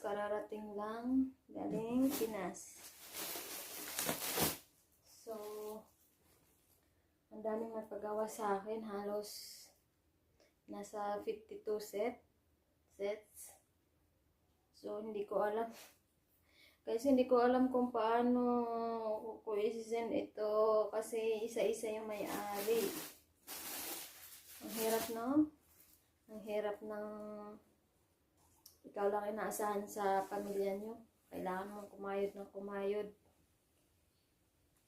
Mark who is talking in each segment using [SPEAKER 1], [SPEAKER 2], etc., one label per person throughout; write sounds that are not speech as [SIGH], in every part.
[SPEAKER 1] Kararating lang galing Pinas. So, ang daming nagpagawa sa akin. Halos nasa 52 set sets. So, hindi ko alam. Kasi hindi ko alam kung paano ko i-send ito kasi isa-isa yung may-ari. Ang hirap, no? Ang hirap ng ikaw lang inaasahan sa pamilya nyo. Kailangan mong kumayod ng kumayod.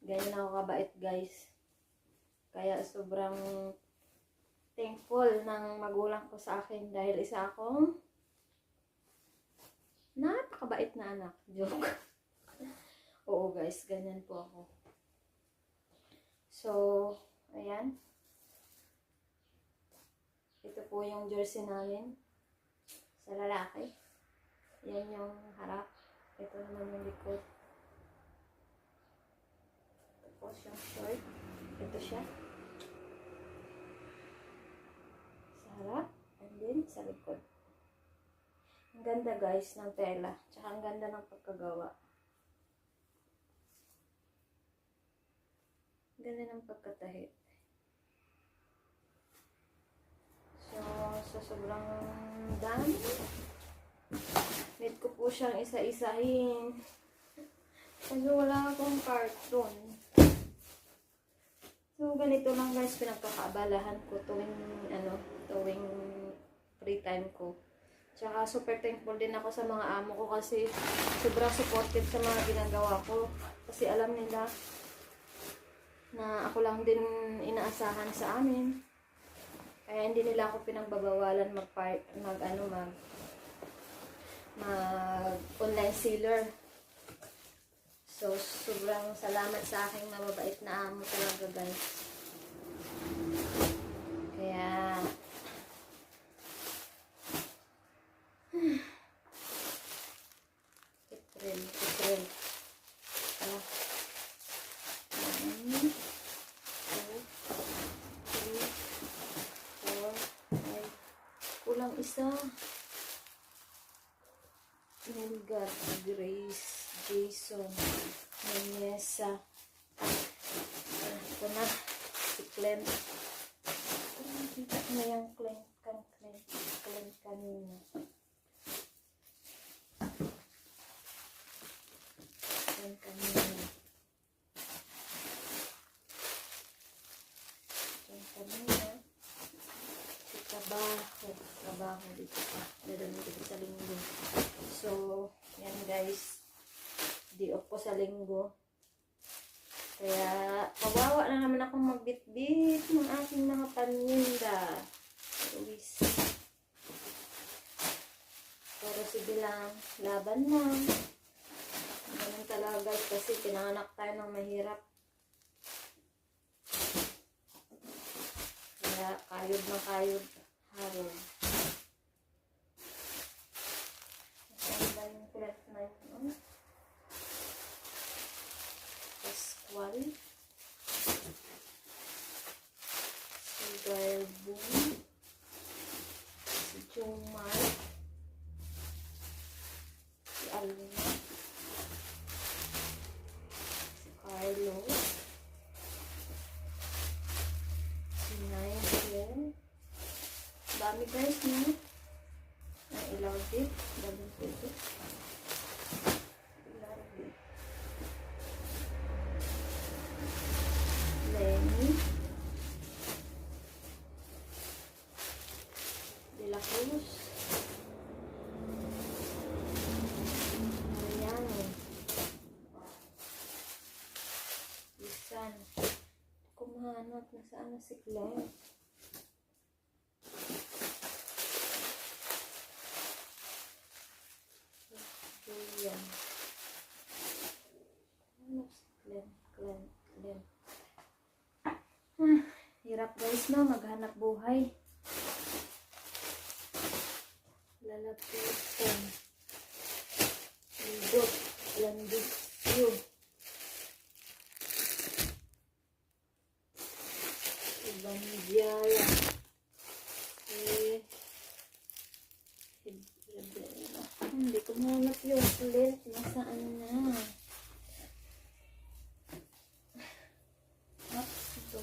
[SPEAKER 1] Ganyan ako kabait, guys. Kaya sobrang thankful ng magulang ko sa akin dahil isa akong napakabait na anak. Joke. [LAUGHS] Oo, guys. Ganyan po ako. So, ayan. Ito po yung jersey namin sa lalaki. Yan yung harap. Ito naman yung likod. Tapos yung short. Ito siya. Sa harap. And then sa likod. Ganda guys ng tela. Tsaka ang ganda ng pagkagawa. Ganda ng pagkatahi. So, sa sobrang dami, need ko po siyang isa-isahin. Kasi wala akong carton. So, ganito lang guys, pinagkakaabalahan ko tuwing, ano, tuwing free time ko. Tsaka super thankful din ako sa mga amo ko kasi sobrang supportive sa mga ginagawa ko. Kasi alam nila na ako lang din inaasahan sa amin. Kaya hindi nila ako pinagbabawalan mag mag ano mag mag online sealer. So sobrang salamat sa aking mababait na amo talaga guys. Isa. Melgar, Grace, Jason, Vanessa. Ah, ito na. Si Clem. Meron dito sa linggo. So, yan guys. Di off ko sa linggo. Kaya, kawawa na naman akong magbitbit ng aking mga paninda. Luis. Pero sige lang, laban lang. Ganun talaga guys, kasi pinanganak tayo ng mahirap. Kaya, kayod na kayod. Harod. Garbo. Si Jomar. Si Alma. Si Carlo. Si Nigel. Dami guys, no? Ang ilaw din. Dami po ito. Ilaw din. Lenny. De La Cruz. Mariano. Isan. Kumahanap. Nasaan na si Claire? Julian. Ano si Glenn? Glenn. Glenn. Ah, hirap guys no, maghanap buhay. Lalapitan. Bisaya. Okay. Hindi ko mahanap yung plate. Nasaan na? Ah, ito.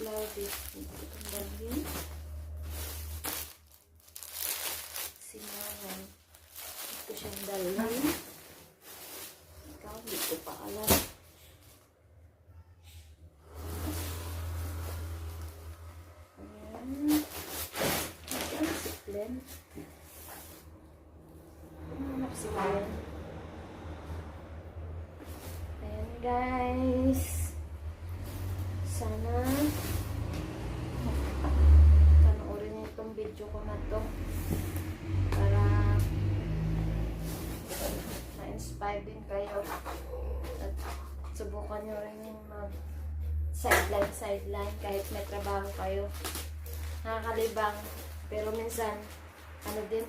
[SPEAKER 1] Ilaw dito. Itong bagay. Sinawan. Ito siyang dalawin. Ikaw, hindi ko pa alam. Guys. Sana panoorin niyo itong video ko na to para ma-inspire din kayo at subukan nyo rin yung mag sideline sideline kahit may trabaho kayo nakakalibang pero minsan ano din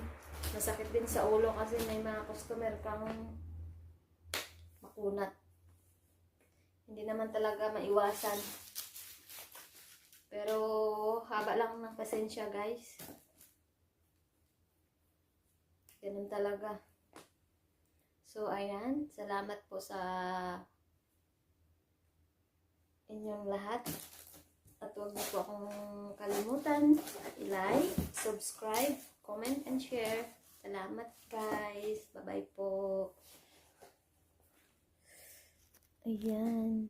[SPEAKER 1] masakit din sa ulo kasi may mga customer kang makunat hindi naman talaga maiwasan pero haba lang ng pasensya guys ganun talaga so ayan salamat po sa inyong lahat at huwag niyo po akong kalimutan i-like, subscribe, comment, and share. Salamat guys. Bye-bye po. Ayan.